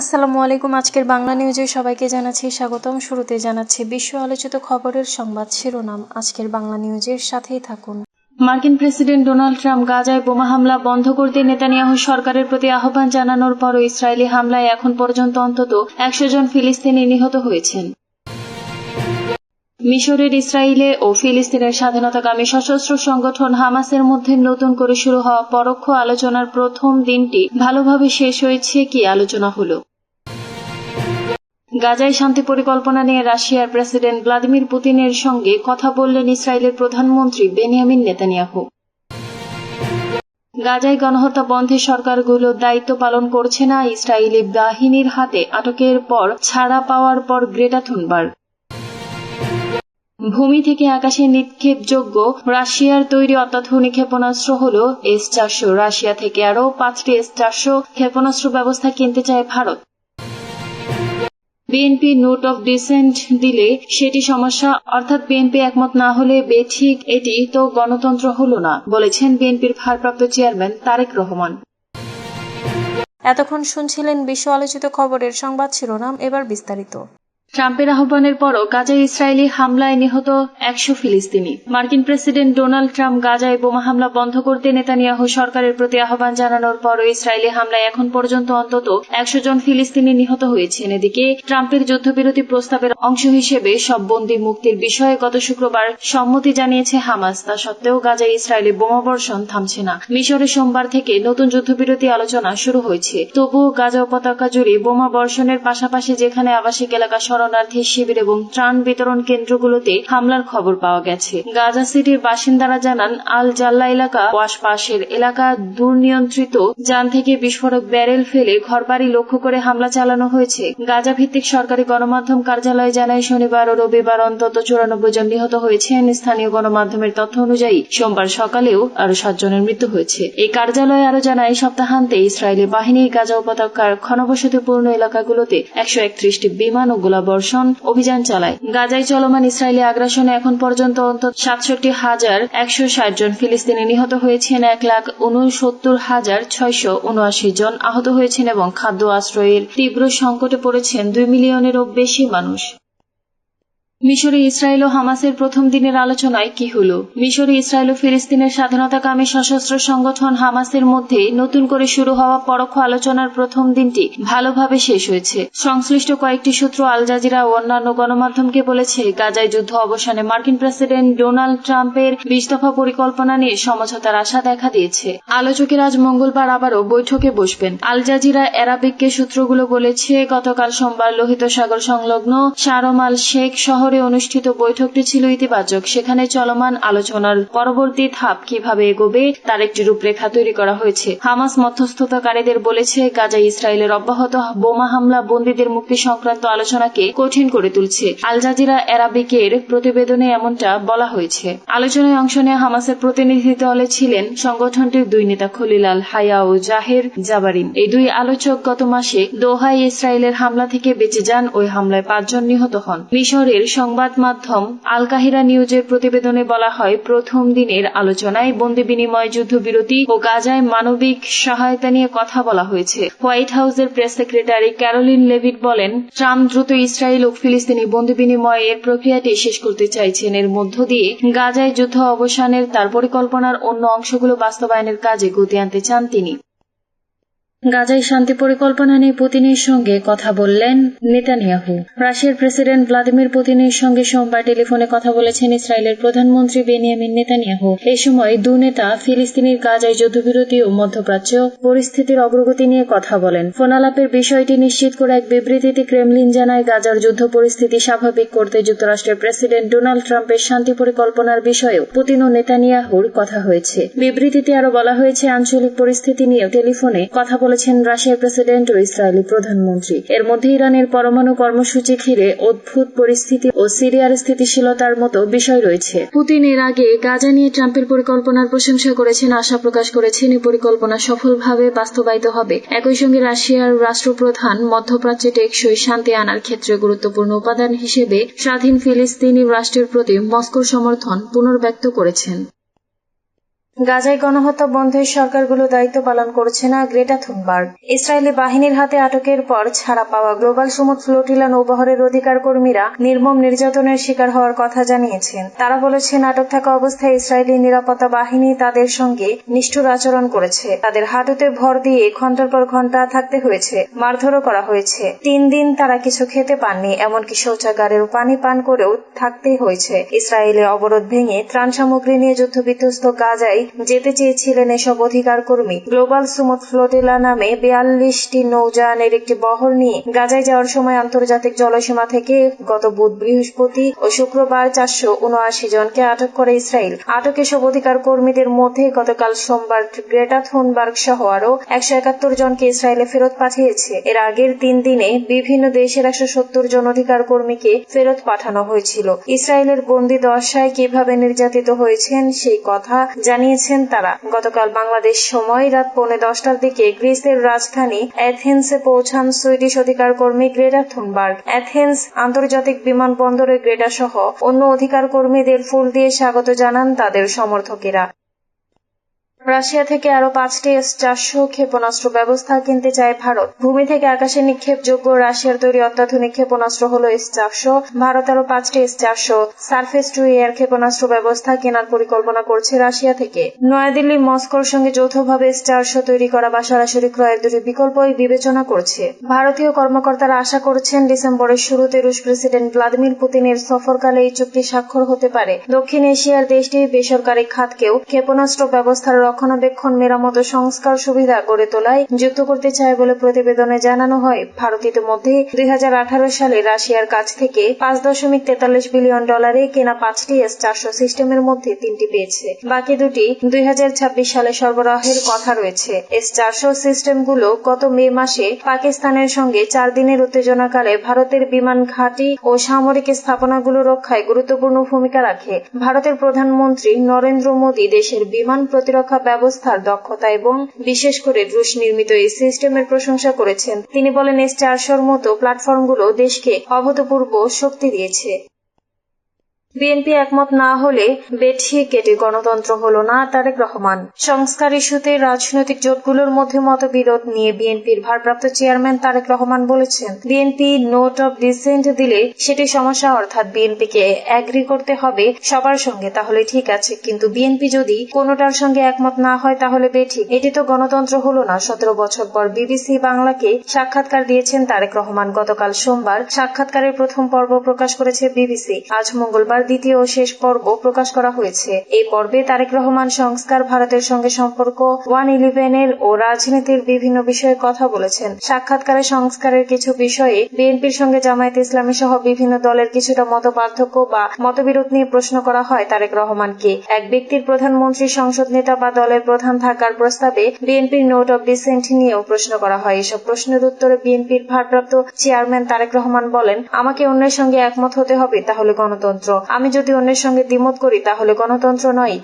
আসসালামু আলাইকুম, আজকের বাংলা নিউজে সবাইকে জানাচ্ছি স্বাগতম। শুরুতে জানাচ্ছি বিশ্ব আলোচিত খবরের সংবাদ শিরোনাম। আজকের বাংলা নিউজের সাথেই থাকুন। মার্কিন প্রেসিডেন্ট ডোনাল্ড ট্রাম্প গাজায় বোমা হামলা বন্ধ করতে নেতানিয়াহু সরকারের প্রতি আহ্বান জানানোর পরও ইসরায়েলি হামলায় এখন পর্যন্ত অন্তত একশো জন ফিলিস্তিনি নিহত হয়েছেন। মিশরের ইসরায়েলে ও ফিলিস্তিনের স্বাধীনতাকামী সশস্ত্র সংগঠন হামাসের মধ্যে নতুন করে শুরু হওয়া পরোক্ষ আলোচনার প্রথম দিনটি ভালোভাবে শেষ হয়েছে কি আলোচনা হলো। গাজায় শান্তি পরিকল্পনা নিয়ে রাশিয়ার প্রেসিডেন্ট ভ্লাদিমির পুতিনের সঙ্গে কথা বললেন ইসরায়েলের প্রধানমন্ত্রী বেনিয়ামিন নেতানিয়াহু। গাজায় গণহত্যা বন্ধে সরকারগুলো দায়িত্ব পালন করছে না ইসরায়েলি বাহিনীর হাতে। আটকের পর ছাড়া পাওয়ার পর গ্রেটা থুনবার্গ। ভূমি থেকে আকাশে নিক্ষেপযোগ্য রাশিয়ার তৈরি অত্যাধুনিক ক্ষেপণাস্ত্র হল এস চারশো। রাশিয়া থেকে আরও পাঁচটি এস চারশো ক্ষেপণাস্ত্র ব্যবস্থা কিনতে চায় Bharat. BNP note of dissent দিলে সেটি সমস্যা, অর্থাৎ বিএনপি একমত না হলে বেঠিক এটি তো গণতন্ত্র হলো না, বলেছেন বিএনপির ভারপ্রাপ্ত চেয়ারম্যান তারেক রহমান। এতক্ষণ শুনছিলেন বিশ্ব আলোচিত খবরের সংবাদ শিরোনাম, এবার বিস্তারিত। ট্রাম্পের আহ্বানের পরও গাজায় ইসরায়েলি হামলায় নিহত একশো ফিলিস্তিনি। মার্কিন প্রেসিডেন্ট ডোনাল্ড ট্রাম্প গাজায় বোমা হামলা বন্ধ করতে নেতানিয়াহু সরকারের প্রতি আহ্বান জানানোর পরও ইসরায়েলি হামলায় এখন পর্যন্ত অন্তত একশো জন ফিলিস্তিনি নিহত হয়েছেন। এদিকে, ট্রাম্পের যুদ্ধবিরতি প্রস্তাবের অংশ হিসেবে সব বন্দী মুক্তির বিষয়ে গত শুক্রবার সম্মতি জানিয়েছে হামাস। তা সত্ত্বেও গাজায় ইসরায়েলি বোমাবর্ষণ থামছে না। মিশরে সোমবার থেকে নতুন যুদ্ধবিরতি আলোচনা শুরু হয়েছে। তবুও গাজা উপত্যকা জুড়ে বোমা বর্ষণের পাশাপাশি যেখানে আবাসিক এলাকা শরণার্থী শিবির এবং ত্রাণ বিতরণ কেন্দ্রগুলোতে হামলার খবর পাওয়া গেছে। গাজা সিটির বাসিন্দারা জানান আল জাল্লা এলাকা ওয়াশপাশের এলাকা দুর্নিয়ন্ত্রিত। যান থেকে বিস্ফোরক ব্যারেল ফেলে ঘরবাড়ি লক্ষ্য করে হামলা চালানো হয়েছে। গাজা ভিত্তিক সরকারি গণমাধ্যম কার্যালয় জানায়, শনিবার ও রবিবার অন্তত চুরানব্বই জন নিহত হয়েছেন। স্থানীয় গণমাধ্যমের তথ্য অনুযায়ী, সোমবার সকালেও আরও সাতজনের মৃত্যু হয়েছে। এই কার্যালয় আরও জানায় সপ্তাহান্তে ইসরায়েলি বাহিনী গাজা উপত্যকার ঘনবসতিপূর্ণ এলাকাগুলোতে একশো একত্রিশটি বিমান ও গোলাবর্ষণ অভিযান চালায়। গাজায় চলমান ইসরায়েলি আগ্রাসনে এখন পর্যন্ত অন্তত সাতষট্টি হাজার একশো ষাট জন ফিলিস্তিনি নিহত হয়েছেন, এক লাখ উনসত্তর হাজার ছয়শো উনআশি জন আহত হয়েছেন এবং খাদ্য আশ্রয়ের তীব্র সংকটে পড়েছেন দুই মিলিয়নেরও বেশি মানুষ। মিশরে ইসরায়েল ও হামাসের প্রথম দিনের আলোচনায় কি হল? মিশরে ইসরায়েল ও ফিলিস্তিনের স্বাধীনতাকামী সশস্ত্র সংগঠন হামাসের মধ্যে নতুন করে শুরু হওয়া পরোক্ষ আলোচনার প্রথম দিনটি ভালোভাবে শেষ হয়েছে। সংশ্লিষ্ট কয়েকটি সূত্র আল জাজিরা ও অন্যান্য গণমাধ্যমকে বলেছে, গাজায় যুদ্ধ অবসানে মার্কিন প্রেসিডেন্ট ডোনাল্ড ট্রাম্পের বিশ দফা পরিকল্পনা নিয়ে সমঝোতার আশা দেখা দিয়েছে। আলোচকের আজ মঙ্গলবার আবারও বৈঠকে বসবেন। আল জাজিরা অ্যারাবিককে সূত্রগুলো বলেছে, গতকাল সোমবার লোহিত সাগর সংলগ্ন শারম আল শেখ শহর শহরে অনুষ্ঠিত বৈঠকটি ছিল ইতিবাচক। সেখানে চলমান আলোচনার পরবর্তী ধাপ কীভাবে এগোবে, তার একটি রূপরেখা তৈরি করা হয়েছে। হামাস মধ্যস্থতাকারীদের বলেছে গাজা ইসরায়েলের অব্যাহত বোমা হামলা বন্দীদের মুক্তি সংক্রান্ত আলোচনাকে কঠিন করে তুলছে। আল জাজিরা অ্যারাবিকের প্রতিবেদনে এমনটা বলা হয়েছে। আলোচনায় অংশ নেওয়া হামাসের প্রতিনিধি দলে ছিলেন সংগঠনটির দুই নেতা খলিলাল হায়া ও জাহের জাবারিন। এই দুই আলোচক গত মাসে দোহায় ইসরায়েলের হামলা থেকে বেঁচে যান। ওই হামলায় পাঁচজন নিহত হন। মিশরের সংবাদ মাধ্যম আল কাহিরা নিউজের প্রতিবেদনে বলা হয়, প্রথম দিনের আলোচনায় বন্দি বিনিময় যুদ্ধবিরতি ও গাজায় মানবিক সহায়তা নিয়ে কথা বলা হয়েছে। হোয়াইট হাউসের প্রেস সেক্রেটারি ক্যারোলিন লেভিট বলেন, ট্রাম্প দ্রুত ইসরায়েল ও ফিলিস্তিনি বন্দি বিনিময়ের প্রক্রিয়াটি শেষ করতে চাইছেন। এর মধ্য দিয়ে গাজায় যুদ্ধ অবসানের তার পরিকল্পনার অন্য অংশগুলো বাস্তবায়নের কাজে গতি আনতে চান তিনি। গাজায় শান্তি পরিকল্পনা নিয়ে পুতিনের সঙ্গে কথা বললেন নেতানিয়াহু। রাশিয়ার প্রেসিডেন্ট ভ্লাদিমির পুতিনের সঙ্গে সোমবার টেলিফোনে কথা বলেছেন ইসরায়েলের প্রধানমন্ত্রী বেনিয়ামিন নেতানিয়াহু। এই সময় দু নেতা ফিলিস্তিনির গাজায় যুদ্ধবিরতি ও মধ্যপ্রাচ্য পরিস্থিতির অগ্রগতি নিয়ে কথা বলেন। ফোনালাপের বিষয়টি নিশ্চিত করে এক বিবৃতিতে ক্রেমলিন জানায়, গাজার যুদ্ধ পরিস্থিতি স্বাভাবিক করতে যুক্তরাষ্ট্রের প্রেসিডেন্ট ডোনাল্ড ট্রাম্পের শান্তি পরিকল্পনার বিষয়েও পুতিন ও নেতানিয়াহুর কথা হয়েছে। বিবৃতিতে আরও বলা হয়েছে, আঞ্চলিক পরিস্থিতি নিয়ে টেলিফোনে কথা বলেছেন রাশিয়ার প্রেসিডেন্ট ও ইসরায়েলি প্রধানমন্ত্রী। এর মধ্যে ইরানের পরমাণু কর্মসূচি ঘিরে অদ্ভুত পরিস্থিতি ও সিরিয়ার স্থিতিশীলতার মতো বিষয় রয়েছে। পুতিন এর আগে গাজা নিয়ে ট্রাম্পের পরিকল্পনার প্রশংসা করেছেন, আশা প্রকাশ করেছেন এই পরিকল্পনা সফলভাবে বাস্তবায়িত হবে। একই সঙ্গে রাশিয়ার রাষ্ট্রপ্রধান মধ্যপ্রাচ্যে টেকসই শান্তি আনার ক্ষেত্রে গুরুত্বপূর্ণ উপাদান হিসেবে স্বাধীন ফিলিস্তিনি রাষ্ট্রের প্রতি মস্কোর সমর্থন পুনর্ব্যক্ত করেছেন। গাজায় গণহত্যা বন্ধের সরকারগুলো দায়িত্ব পালন করছে না গ্রেটা থুনবার্গ। ইসরায়েলি বাহিনীর হাতে আটকের পর ছাড়া পাওয়া গ্লোবাল সমুদ ফ্লোটিলা নৌবহরের অধিকার কর্মীরা নির্মম নির্যাতনের শিকার হওয়ার কথা জানিয়েছেন। তারা বলেছেন, আটক থাকা অবস্থায় ইসরায়েলি নিরাপত্তা বাহিনী তাদের সঙ্গে নিষ্ঠুর আচরণ করেছে। তাদের হাঁটুতে ভর দিয়ে ঘণ্টার পর ঘণ্টা থাকতে হয়েছে, মারধরও করা হয়েছে। তিন দিন তারা কিছু খেতে পাননি, এমনকি শৌচাগারের পানি পান করেও থাকতে হয়েছে। ইসরায়েলে অবরোধ ভেঙে ত্রাণ সামগ্রী নিয়ে যুদ্ধবিধ্বস্ত গাজায় যেতে চেয়েছিলেন এসব অধিকার কর্মী গ্লোবাল সুমুদ ফ্লোটিলা নামে বিয়াল্লিশটি নৌযানের একটি বহর নিয়ে গাজায় যাওয়ার সময় আন্তর্জাতিক জলসীমা থেকে গত বুধ বৃহস্পতি ও শুক্রবার চারশো উনআশি জনকে আটক করে ইসরায়েল। আটক এসব অধিকার কর্মীদের মধ্যে গতকাল সোমবার গ্রেটা থুনবার্গ সহ আরও একশো একাত্তর জনকে ইসরায়েলে ফেরত পাঠিয়েছে। এর আগের তিন দিনে বিভিন্ন দেশের একশো সত্তর জন অধিকার কর্মীকে ফেরত পাঠানো হয়েছিল। ইসরায়েলের বন্দি দশায় কীভাবে নির্যাতিত হয়েছেন সেই কথা জানিয়েছেন তারা, গতকাল বাংলাদেশ সময় রাত পৌনে দশটার দিকে গ্রিসের রাজধানী অ্যাথেন্সে পৌঁছান সুইডিশ অধিকার কর্মী গ্রেটা থুনবার্গ। অ্যাথেন্স আন্তর্জাতিক বিমানবন্দরে গ্রেটা সহ অন্য অধিকার কর্মীদের ফুল দিয়ে স্বাগত জানান তাদের সমর্থকেরা। রাশিয়া থেকে আরও পাঁচটি এস চারশো ক্ষেপণাস্ত্র ব্যবস্থা কিনতে চায় ভারত। ভূমি থেকে আকাশে নিক্ষেপযোগ্য রাশিয়ার তৈরি অত্যাধুনিক ক্ষেপণাস্ত্র হল এস চারশো। ভারত আরও পাঁচটি এস চারশো। সার্ফেস টু এয়ার ক্ষেপণাস্ত্র ব্যবস্থা কেনার পরিকল্পনা করছে রাশিয়া থেকে। নয়াদিল্লি মস্কোর সঙ্গে যৌথভাবে এস চারশো তৈরি করা বা সরাসরি ক্রয়ের দুটি বিকল্পই বিবেচনা করছে। ভারতীয় কর্মকর্তারা আশা করছেন ডিসেম্বরের শুরুতে রুশ প্রেসিডেন্ট ভ্লাদিমির পুতিনের সফরকালে এই চুক্তি স্বাক্ষর হতে পারে। দক্ষিণ এশিয়ার দেশটি বেসরকারি খাতকেও ক্ষেপণাস্ত্র ব্যবস্থার রক্ষণাবেক্ষণ, মেরামত সংস্কার সুবিধা গড়ে তোলায় যুক্ত করতে চায় বলে প্রতিবেদনে জানানো হয়। ভারত ইতিমধ্যে দুই সালে রাশিয়ার কাছ থেকে পাঁচ দশমিক তেতাল্লিশ বিলিয়ন ডলারে কেনা পাঁচটি এস চারশো সিস্টেমের মধ্যে তিনটি পেয়েছে। বাকি দুটি দুই সালে সরবরাহের কথা রয়েছে। এস চারশো সিস্টেমগুলো গত মে মাসে পাকিস্তানের সঙ্গে চার দিনের উত্তেজনাকালে ভারতের বিমান ঘাঁটি ও সামরিক স্থাপনাগুলো রক্ষায় গুরুত্বপূর্ণ ভূমিকা রাখে। ভারতের প্রধানমন্ত্রী নরেন্দ্র মোদী দেশের বিমান প্রতিরক্ষা ব্যবস্থার দক্ষতা এবং বিশেষ করে রুশ নির্মিত এই সিস্টেমের প্রশংসা করেছেন। তিনি বলেন এস চারশোর মতো প্ল্যাটফর্মগুলো দেশকে অভূতপূর্ব শক্তি দিয়েছে। বিএনপি একমত না হলে বেঠি কেটে গণতন্ত্র হল না, তারেক রহমান। সংস্কার ইস্যুতে রাজনৈতিক জোটগুলোর মধ্যে মতবিরোধ নিয়ে বিএনপির ভারপ্রাপ্ত চেয়ারম্যান তারেক রহমান বলেছেন। বিএনপি নোট অব ডিসেন্ট দিলে সেটি সমস্যা, অর্থাৎ বিএনপিকে অ্যাগ্রি করতে হবে সবার সঙ্গে, তাহলে ঠিক আছে। কিন্তু বিএনপি যদি কোনোটার সঙ্গে একমত না হয়, তাহলে বেঠি। এটি তো গণতন্ত্র হলো না। সতেরো বছর পর বিবিসি বাংলাকে সাক্ষাৎকার দিয়েছেন তারেক রহমান। গতকাল সোমবার সাক্ষাৎকারের প্রথম পর্ব প্রকাশ করেছে বিবিসি। আজ মঙ্গলবার দ্বিতীয় ও শেষ পর্ব প্রকাশ করা হয়েছে। এই পর্বে তারেক রহমান সংস্কার ভারতের সঙ্গে সম্পর্ক, ওয়ান ইলেভেনের ও রাজনীতির বিভিন্ন বিষয়ে কথা বলেছেন। সাক্ষাৎকারে সংস্কারের কিছু বিষয়ে বিএনপির সঙ্গে জামায়াত ইসলামী সহ বিভিন্ন দলের কিছুটা মত পার্থক্য বা মতবিরোধ নিয়ে প্রশ্ন করা হয় তারেক রহমানকে। এক ব্যক্তির প্রধানমন্ত্রী সংসদ নেতা বা দলের প্রধান থাকার প্রস্তাবে বিএনপির নোট অব ডিসেন্ট নিয়েও প্রশ্ন করা হয়। এসব প্রশ্নের উত্তরে বিএনপির ভারপ্রাপ্ত চেয়ারম্যান তারেক রহমান বলেন, আমাকে অন্যের সঙ্গে একমত হতে হবে, তাহলে গণতন্ত্র। আমি যদি অন্যের সঙ্গে দ্বিমত করি তাহলে গণতন্ত্র নয়।